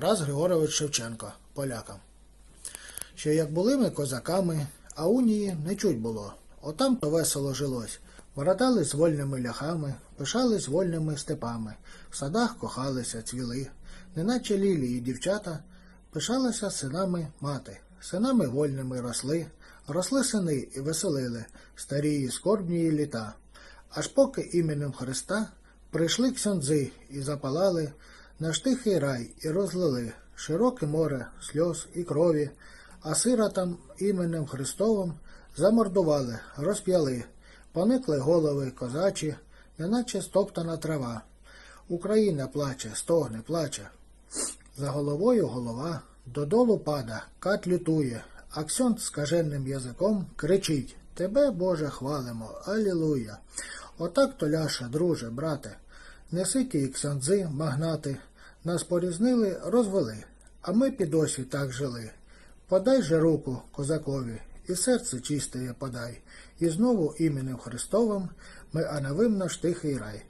Тарас Григорович Шевченко, полякам. Ще як були ми козаками, а унії не чуть було. Отам то весело жилось. Воротались вольними ляхами, пишались вольними степами, в садах кохалися, цвіли, неначе лілії дівчата, пишалася синами мати, синами вольними росли, росли сини і веселили, старі і скорбні літа. Аж поки іменем Христа прийшли ксьондзи і запалали наш тихий рай і розлили широке море сльоз і крові, а сиротам іменем Христовим замордували, розп'яли, поникли голови козачі, неначе стоптана трава. Україна плаче, стогне, плаче. За головою голова додолу пада, кат лютує, а ксьонд скаженним язиком кричить Тебе, Боже, хвалимо, Алілуя. Отак то ляша, друже, брате, неси ті ксандзи, магнати, нас порізнили, розвели, а ми підосі так жили. Подай же руку козакові, і серце чистеє подай, і знову іменем Христовим ми анавим наш тихий рай.